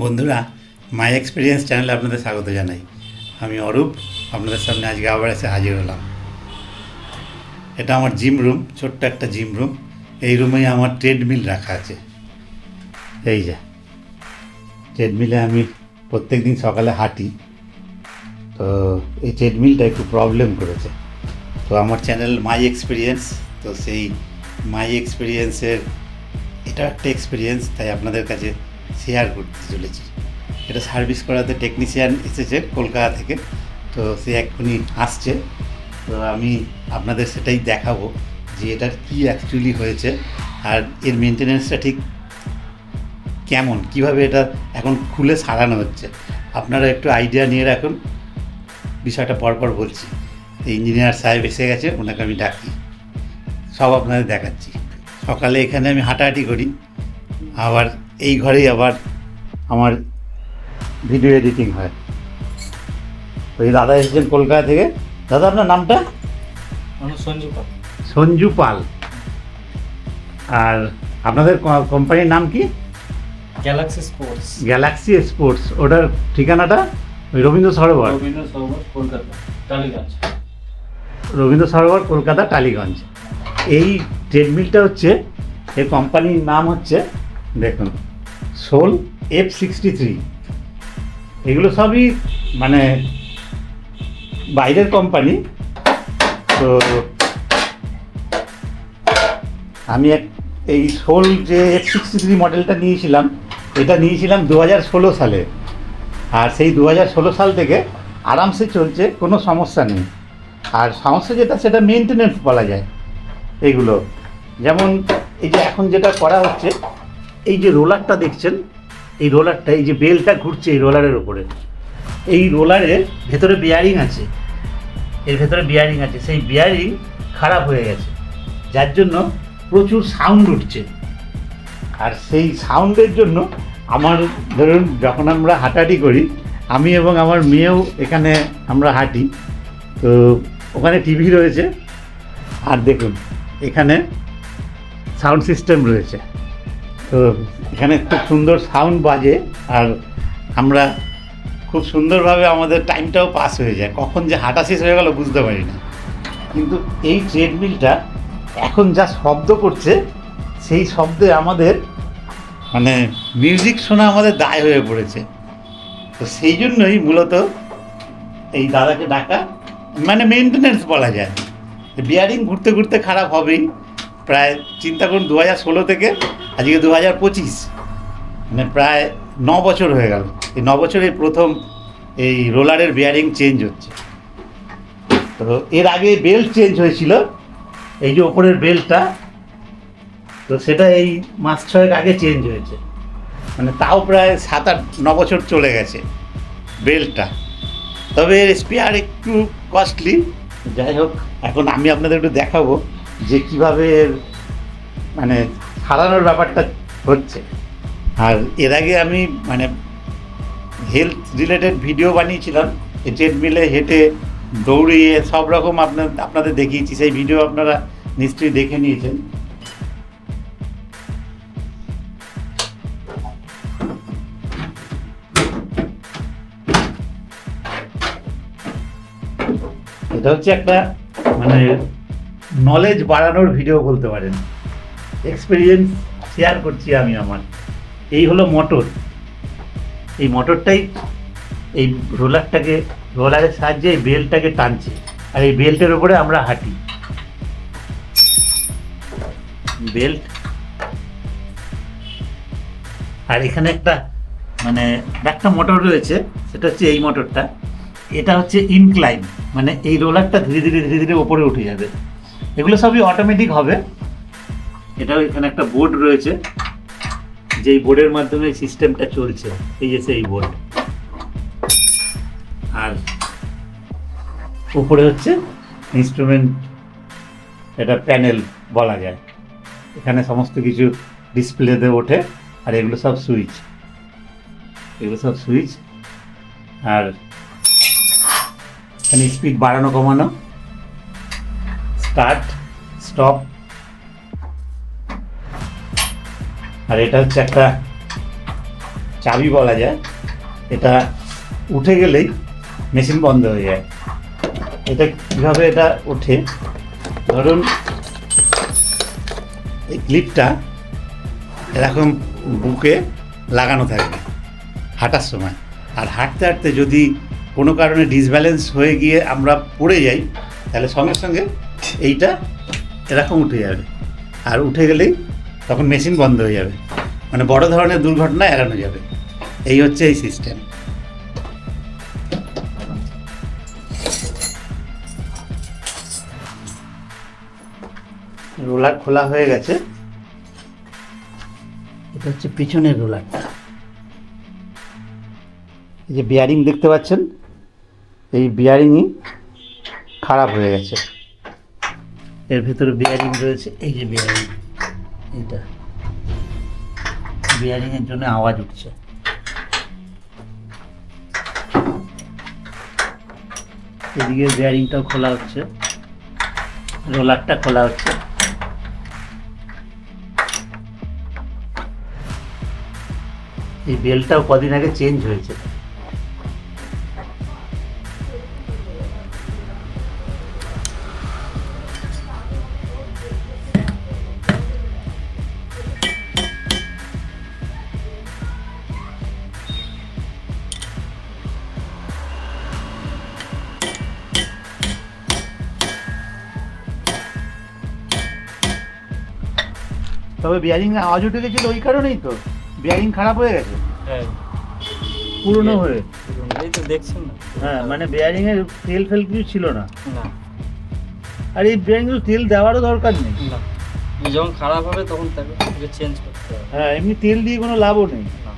বন্ধুরা মাই এক্সপিরিয়েন্স চ্যানেলে আপনাদের স্বাগত জানাই। আমি অরূপ, আপনাদের সামনে আজকে আবার এসে হাজির হলাম। এটা আমার জিম রুম ছোট্ট একটা জিম রুম এই রুমেই আমার ট্রেডমিল রাখা আছে। এই যে ট্রেডমিলে আমি প্রত্যেক দিন সকালে হাঁটি। তো এই ট্রেডমিলটা একটু প্রবলেম করেছে। তো আমার চ্যানেল মাই এক্সপিরিয়েন্স তো সেই মাই এক্সপিরিয়েন্সের এটা একটা এক্সপিরিয়েন্স তাই আপনাদের কাছে শেয়ার করতে চলেছি। এটা সার্ভিস করাতে টেকনিশিয়ান এসেছে কলকাতা থেকে, তো সে এক্ষুনি আসছে। তো আমি আপনাদের সেটাই দেখাবো যে এটার কী অ্যাকচুয়ালি হয়েছে আর এর মেনটেনেন্সটা ঠিক কেমন, কীভাবে এটা এখন খুলে সারানো হচ্ছে। আপনারা একটু আইডিয়া নিয়ে রাখুন। বিষয়টা পরপর বলছি। ইঞ্জিনিয়ার সাহেব এসে গেছে, ওনাকে আমি ডাকি। সব আপনাদের দেখাচ্ছি। সকালে এখানে আমি হাঁটাহাঁটি করি, আবার এই ঘরেই আবার আমার ভিডিও এডিটিং হয়। ওই দাদা এসেছেন কলকাতা থেকে। দাদা আপনার নামটা? সঞ্জু পাল। সঞ্জু পাল। আর আপনাদের কোম্পানির নাম কি? গ্যালাক্সি স্পোর্টস গ্যালাক্সি স্পোর্টস ওটার ঠিকানাটা? ওই রবীন্দ্র সরোবর? রবীন্দ্র সরোবর কলকাতা টালিগঞ্জ। রবীন্দ্র সরোবর কলকাতা টালিগঞ্জ। এই ট্রেডমিলটা হচ্ছে এই কোম্পানির নাম হচ্ছে দেখুন। সোল এফ সিক্সটি থ্রি এগুলো সবই মানে বাইরের কোম্পানি তো আমি এক এই সোল যে এফ সিক্সটি থ্রি মডেলটা নিয়েছিলাম, এটা নিয়েছিলাম দু হাজার ষোলো সালে। আর সেই দু হাজার ষোলো সাল থেকে আরামসে চলছে, কোনো সমস্যা নেই। আর সমস্যা যেটা, সেটা মেনটেনেন্স বলা যায়। এইগুলো। যেমন এই যে এখন যেটা করা হচ্ছে এই যে রোলারটা দেখছেন, এই রোলারটা, এই যে বেলটা ঘুরছে এই রোলারের ওপরে এই রোলারের ভেতরে বিয়ারিং আছে, এর ভেতরে বিয়ারিং আছে, সেই বিয়ারিং খারাপ হয়ে গেছে, যার জন্য প্রচুর সাউন্ড উঠছে। আর সেই সাউন্ডের জন্য আমার, ধরুন, যখন আমরা হাঁটাহাঁটি করি, আমি এবং আমার মেয়েও এখানে আমরা হাঁটি, তো ওখানে টিভি রয়েছে, আর দেখুন, এখানে সাউন্ড সিস্টেম রয়েছে। তো এখানে খুব সুন্দর সাউন্ড বাজে আর আমরা খুব সুন্দরভাবে আমাদের টাইমটাও পাস হয়ে যায়। কখন যে হাঁটা শেষ হয়ে গেল বুঝতে পারি না। কিন্তু এই ট্রেডমিলটা এখন যা শব্দ করছে, সেই শব্দে আমাদের মানে মিউজিক শোনা আমাদের দায় হয়ে পড়েছে। তো সেই জন্যই মূলত এই দাদাকে ডাকা মানে মেনটেনেন্স বলা যায়। বিয়ারিং ঘুরতে ঘুরতে খারাপ হবেই। প্রায় চিন্তা করুন দু হাজার ষোলো থেকে আজকে দু হাজার পঁচিশ। মানে প্রায় ন বছর হয়ে গেল। এই ন বছরে প্রথম এই রোলারের বিয়ারিং চেঞ্জ হচ্ছে। তো এর আগে বেল্ট চেঞ্জ হয়েছিল। এই যে ওপরের বেল্টটা, তো সেটা এই মাস ছয়েক আগে চেঞ্জ হয়েছে। মানে তাও প্রায় সাত আট ন বছর চলে গেছে বেল্টটা। তবে এর স্পেয়ার একটু কস্টলি। যাই হোক, এখন আমি আপনাদের একটু দেখাবো। যে কীভাবে মানে সারানোর ব্যাপারটা হচ্ছে। আর এর আগে আমি মানে হেলথ রিলেটেড ভিডিও বানিয়েছিলাম ট্রেডমিলে হেঁটে, দৌড়িয়ে, সব রকম আপনার, আপনাদের দেখিয়েছি, সেই ভিডিও আপনারা নিশ্চয়ই দেখে নিয়েছেন। এটা হচ্ছে একটা মানে নলেজ বাড়ানোর ভিডিও বলতে পারেন। এক্সপিরিয়েন্স শেয়ার করছি আমি আমার। এই হলো মোটর এই মোটরটাই এই রোলারটাকে রোলারের সাহায্যে এই বেলটাকে টানছে। আর এই বেল্টের উপরে আমরা হাঁটি। বেল্ট আর এখানে একটা মানে একটা মোটর রয়েছে, সেটা হচ্ছে এই মোটরটা এটা হচ্ছে ইনক্লাইন মানে এই রোলারটা ধীরে ধীরে ধীরে ধীরে ওপরে উঠে যাবে। এগুলো সবই অটোমেটিক হবে। এটাও এখানে একটা বোর্ড রয়েছে। যেই বোর্ডের মাধ্যমে সিস্টেমটা চলছে। এই যে সেই বোর্ড আর উপরে হচ্ছে ইনস্ট্রুমেন্ট এটা প্যানেল বলা যায়। এখানে সমস্ত কিছু ডিসপ্লেতে ওঠে, আর এগুলো সব সুইচ এগুলো সব সুইচ আর এখানে স্পিড বাড়ানো কমানো। Start, stop. আর এটা হচ্ছে একটা চাবি বলা যায়। এটা উঠে গেলেই মেশিন বন্ধ হয়ে যায়। এটা কীভাবে এটা ওঠে? ধরুন, এই ক্লিপটা এরকম বুকে লাগানো থাকবে হাঁটার সময়। আর হাঁটতে হাঁটতে যদি কোনো কারণে ডিসব্যালেন্স হয়ে গিয়ে আমরা পড়ে যাই, তাহলে সঙ্গে সঙ্গে এইটা এরকম উঠে যাবে। আর উঠে গেলেই তখন মেশিন বন্ধ হয়ে যাবে। মানে বড় ধরনের দুর্ঘটনা এড়ানো যাবে। এই হচ্ছে এই সিস্টেম রোলার খোলা হয়ে গেছে। এটা হচ্ছে পিছনের রোলারটা এই যে বিয়ারিং দেখতে পাচ্ছেন, এই বিয়ারিংই খারাপ হয়ে গেছে। এর ভেতরে বিয়ারিং রয়েছে, এই যে বিয়ারিং এইটা। বিয়ারিংয়ের জন্য আওয়াজ উঠছে। এদিকে বিয়ারিংটাও খোলা হচ্ছে রোলারটা খোলা হচ্ছে। এই বেলটাও কদিন আগে চেঞ্জ হয়েছে। তবে বিয়ারিং আওয়াজ উঠে গেছিল ওই কারণেই তো। বিয়ারিং খারাপ হয়ে গেছে। হ্যাঁ। পুরনো হয়ে। এই তো দেখছেন না। হ্যাঁ মানে বিয়ারিং এর তেল ফেল কিছু ছিল না। না। আর এই বেয়ারিং তেল দেওয়ারও দরকার নেই। না। যখন খারাপ হবে তখন তাকে চেঞ্জ করতে হবে। হ্যাঁ এমনি তেল দিয়ে কোনো লাভও নেই। না।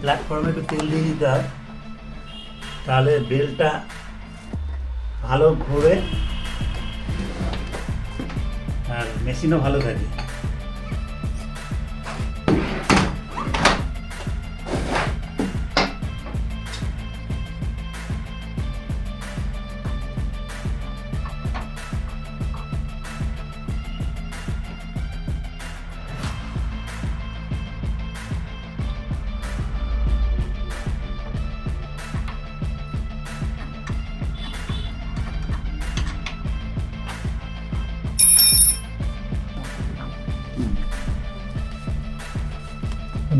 প্ল্যাটফর্মে একটু তেল দিয়ে দিতে হয় তাহলে বেলটা ভালো ঘুরে আর মেশিনও ভালো থাকে।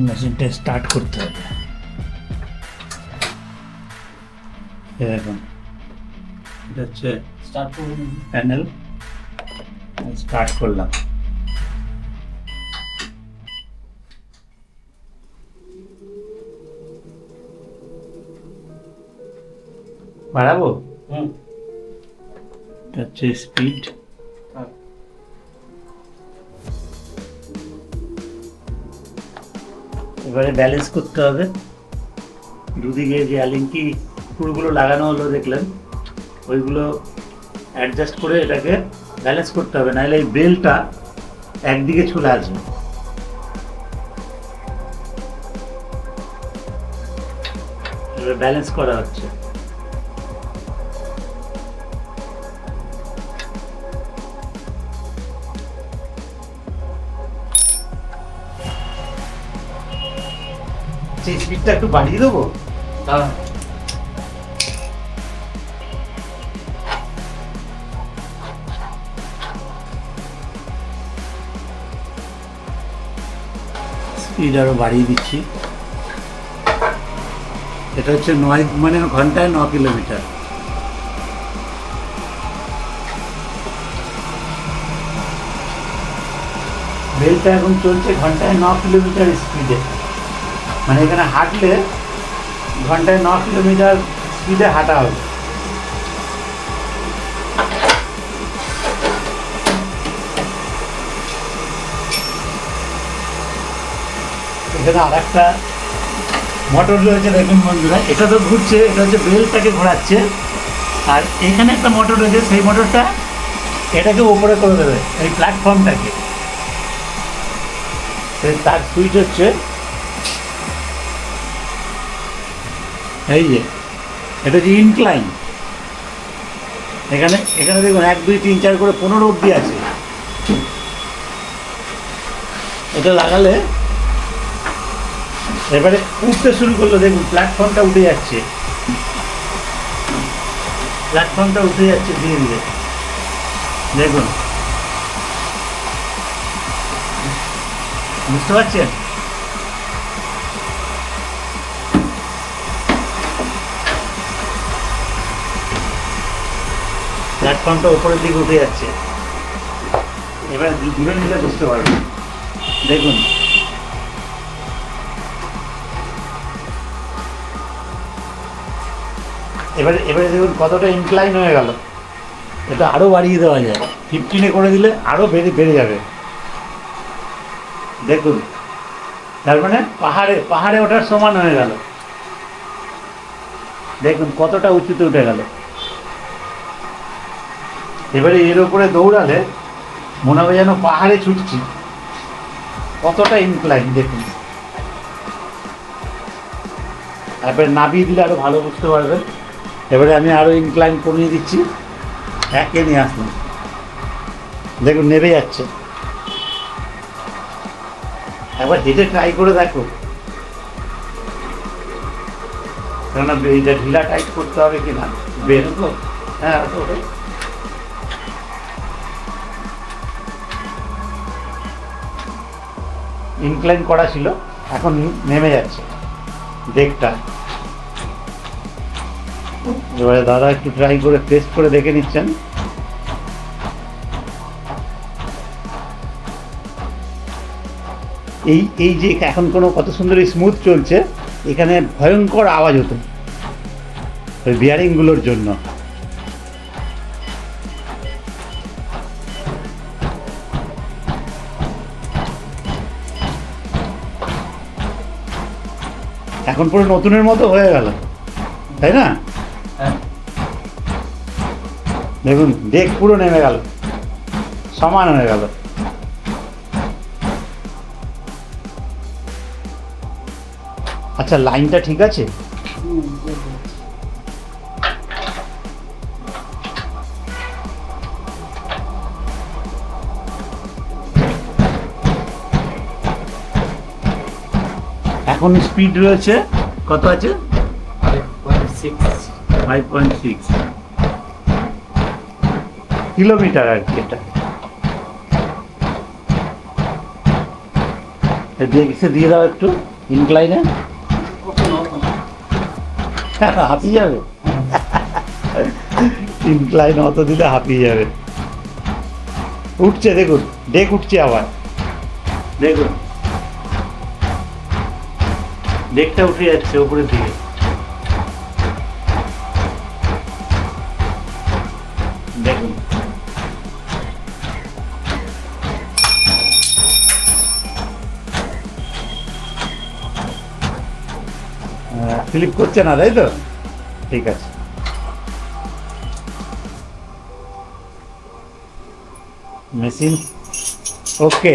মেশিনটা স্টার্ট করতে হবে এরকম এটা হচ্ছে স্টার্ট করুন প্যানেল স্টার্ট করলাম বাড়াবো হুম এটা হচ্ছে স্পিড এবারে ব্যালেন্স করতে হবে। দুদিকে যে অ্যালিঙ্কি স্ক্রুগুলো লাগানো হলো দেখলেন, ওইগুলো অ্যাডজাস্ট করে এটাকে ব্যালেন্স করতে হবে, নাহলে এই বেলটা একদিকে চলে আসবে। ব্যালেন্স করা হচ্ছে। সেই স্পিডটা একটু বাড়িয়ে দেবো? হ্যাঁ স্পিড আরও বাড়িয়ে দিচ্ছি। এটা হচ্ছে নয় মানে ঘন্টায় ন কিলোমিটার। বেলটা এখন চলছে ঘন্টায় ন কিলোমিটার স্পিডে মানে এখানে হাঁটলে ঘন্টায় ন কিলোমিটার স্পিডে হাঁটা হবে। এখানে আর একটা মোটর রয়েছে দেখুন বন্ধুরা, এটা তো ঘুরছে, এটা হচ্ছে বেলটাকে ঘোরাচ্ছে। আর এখানে একটা মোটর রয়েছে, সেই মোটরটা এটাকে ওপরে করে দেবে, এই প্ল্যাটফর্মটাকে তার সুইচ হচ্ছে এই যে, এটা হচ্ছে ইনক্লাইন এখানে এখানে দেখুন, এক, দুই, তিন, চার করে পনেরো অব্দি আছে। এটা লাগালে এবারে উঠতে শুরু করল, দেখুন প্ল্যাটফর্মটা উঠে যাচ্ছে। প্ল্যাটফর্মটা উঠে যাচ্ছে ধীরে ধীরে। দেখুন। বুঝতে পারছেন? প্ল্যাটফর্মটা উপরের দিকে উঠে যাচ্ছে। এবার দূরে নিলে বুঝতে পারবেন দেখুন। এবারে এবারে দেখুন কতটা ইনক্লাইন হয়ে গেল। এটা আরও বাড়িয়ে দেওয়া যায়। ফিফটিনে করে দিলে আরও বেড়ে বেড়ে যাবে। দেখুন। তার মানে পাহাড়ে পাহাড়ে ওঠার সমান হয়ে গেল। দেখুন কতটা উঁচুতে উঠে গেল। এবারে এর উপরে দৌড়ালে মনে হবে যেন পাহাড়ে ছুটছি। কতটা ইনক্লাইন দেখুন। তারপরে নাবিয়ে দিলে আরও ভালো বুঝতে পারবেন। এবারে আমি আরও ইনক্লাইন কমিয়ে দিচ্ছি। একে নিয়ে আসলাম দেখুন নেবে যাচ্ছে। একবার হেঁটে ট্রাই করে দেখো। কেননা এইটা ঢিলা টাইট করতে হবে কিনা। বের হ্যাঁ ইনক্লাইন করা ছিল, এখন নেমে যাচ্ছে ডেকটা এবারে দাদা একটু ট্রাই করে টেস্ট করে দেখে নিচ্ছেন। এই এই যে এখন কোনো কত সুন্দর স্মুথ চলছে, এখানে ভয়ঙ্কর আওয়াজ হতো। ওই বিয়ারিংগুলোর জন্য। এখন পুরো নতুনের মতো হয়ে গেল। তাই না? হ্যাঁ। দেখুন দেখ পুরো নেমে গেল। সমান হয়ে গেল। আচ্ছা লাইনটা ঠিক আছে? এখন স্পিড রয়েছে, কত আছে? ফাইভ পয়েন্ট সিক্স কিলোমিটার আর কি এটা। দেখছে দিয়ে দাও একটু ইনক্লাইনে হাঁপিয়ে যাবে? ইনক্লাইন অত দিলে হাঁপিয়ে যাবে। উঠছে, দেখুন ডেক উঠছে আবার। দেখুন। ডেকটা উঠে যাচ্ছে উপরের দিকে। ক্লিক করছে না তাই তো? ঠিক আছে। মেশিন। ওকে।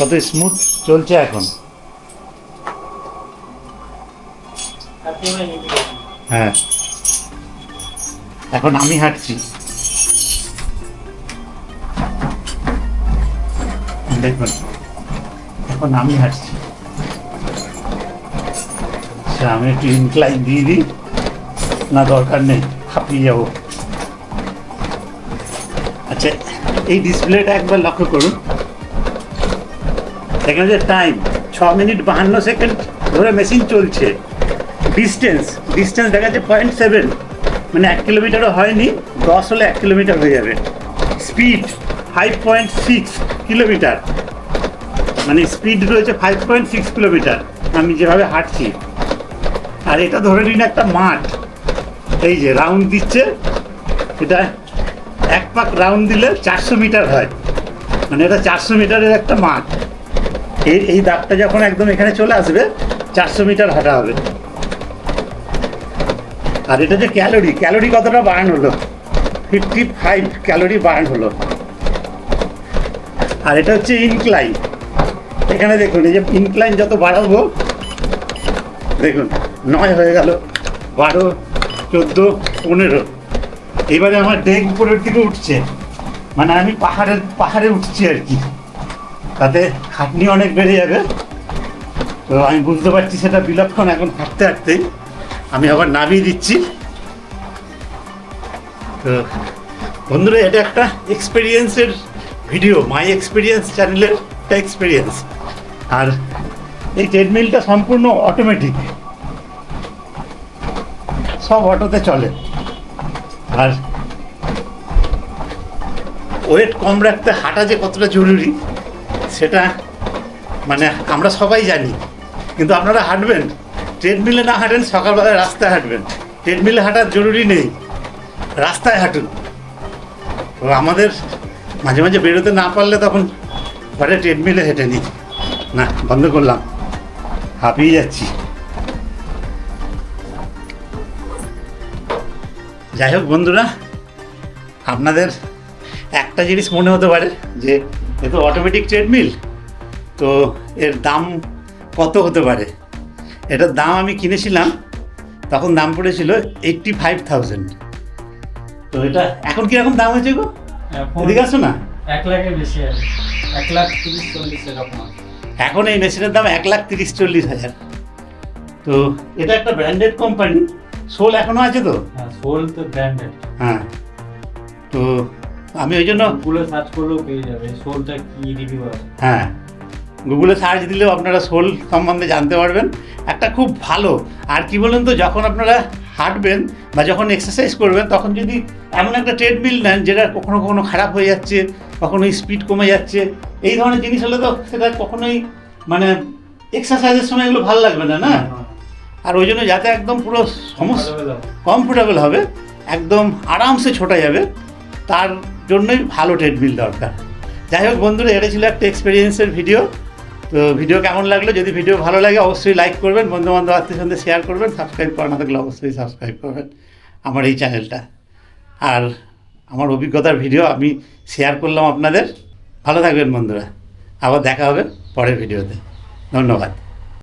কত স্মুথ চলছে এখন। হ্যাঁ। এখন আমি হাঁটছি। দেখুন, এখন আমি হাঁটছি। আচ্ছা আমি একটু ইনক্লাইন দিয়ে দিই। না, দরকার নেই, হাঁপিয়ে যাব। আচ্ছা এই ডিসপ্লেটা একবার লক্ষ্য করুন। এখানে যে টাইম ছ মিনিট বাহান্ন সেকেন্ড ধরে মেশিন চলছে। ডিস্টেন্স ডিস্টেন্স দেখা যাচ্ছে পয়েন্ট সেভেন মানে এক কিলোমিটারও হয়নি, দশ হলে এক কিলোমিটার হয়ে যাবে। Speed five point six kilometre মানে স্পিড রয়েছে ফাইভ পয়েন্ট সিক্স কিলোমিটার আমি যেভাবে হাঁটছি। আর এটা ধরে নিন একটা মাঠ। এই যে রাউন্ড দিচ্ছে, এটা এক পাক রাউন্ড দিলে চারশো মিটার হয়। মানে এটা চারশো মিটারের একটা মাঠ। এই এই দাগটা যখন একদম এখানে চলে আসবে, চারশো মিটার হাঁটা হবে। আর এটা যে ক্যালোরি ক্যালোরি কতটা বার্ন হলো? ফিফটি ফাইভ ক্যালোরি বার্ন হলো। আর এটা হচ্ছে ইনক্লাইন। এখানে দেখুন, এই যে ইনক্লাইন যত বাড়াবো, দেখুন, নয় হয়ে গেল, বারো, চোদ্দ, পনেরো। এবারে আমার ডেক উপরের দিকে উঠছে মানে আমি পাহাড়ের পাহাড়ে উঠছি আর কি। তাতে খাটনি অনেক বেড়ে যাবে। তো আমি বুঝতে পারছি সেটা বিলক্ষণ এখন হাঁটতে হাঁটতেই আমি আবার নামিয়ে দিচ্ছি। তো বন্ধুরা, এটা একটা এক্সপিরিয়েন্সের ভিডিও মাই এক্সপিরিয়েন্স চ্যানেলের একটা এক্সপিরিয়েন্স আর এই ট্রেডমিলটা সম্পূর্ণ অটোমেটিক সব অটোতে চলে। আর ওয়েট কম রাখতে হাঁটা যে কতটা জরুরি সেটা মানে আমরা সবাই জানি, কিন্তু আপনারা হাঁটবেন। ট্রেডমিলে না হাঁটেন, সকালবেলায় রাস্তায় হাঁটবেন। ট্রেডমিলে হাঁটার জরুরি নেই, রাস্তায় হাঁটুন। আমাদের মাঝে মাঝে বেরোতে না পারলে তখন ঘরে ট্রেডমিলে হেঁটে নিই। না, বন্ধ করলাম। হাঁপিয়ে যাচ্ছি। যাই হোক বন্ধুরা, আপনাদের একটা জিনিস মনে হতে পারে যে এ তো অটোমেটিক ট্রেডমিল তো এর দাম কত হতে পারে? এটার দাম আমি কিনেছিলাম তখন দাম পড়েছিল এইট্টি ফাইভ থাউজেন্ড তো এটা এখন কীরকম দাম হয়েছে গো? এদিকে আসো না। এক লাখের বেশি এক লাখ তিরিশ চল্লিশ এরকম এখন এই মেশিনের দাম এক লাখ তিরিশ চল্লিশ হাজার। তো এটা একটা ব্র্যান্ডেড কোম্পানি সোল এখনও আছে তো? হ্যাঁ সোল তো ব্র্যান্ডেড হ্যাঁ তো আমি ওই জন্য গুগলে সার্চ করলেও পেয়ে যাবে সোলটা কি রিভিউ আছে? হ্যাঁ গুগলে সার্চ দিলেও আপনারা সোল সম্বন্ধে জানতে পারবেন। একটা খুব ভালো আর কি বলুন তো যখন আপনারা হাঁটবেন বা যখন এক্সারসাইজ করবেন তখন যদি এমন একটা ট্রেডমিল নেন যেটা কখনো কখনো খারাপ হয়ে যাচ্ছে কখনো স্পিড কমে যাচ্ছে এই ধরনের জিনিস হলে তো সেটা কখনোই মানে এক্সারসাইজের সময় এগুলো ভালো লাগবে না না? আর ওই জন্য যাতে একদম পুরো সমস্যা কমফোর্টেবল হবে একদম আরামসে ছোটা যাবে তার জন্যই ভালো ট্রেডমিল দরকার। যাই হোক বন্ধুরা, এটা ছিল একটা এক্সপিরিয়েন্সের ভিডিও তো ভিডিও কেমন লাগল? যদি ভিডিও ভালো লাগে, অবশ্যই লাইক করবেন বন্ধু বান্ধব আত্মীয় সঙ্গে শেয়ার করবেন সাবস্ক্রাইব করা না থাকলে অবশ্যই সাবস্ক্রাইব করবেন আমার এই চ্যানেলটা আর আমার অভিজ্ঞতার ভিডিও আমি শেয়ার করলাম আপনাদের। ভালো থাকবেন বন্ধুরা। আবার দেখা হবে পরের ভিডিওতে ধন্যবাদ।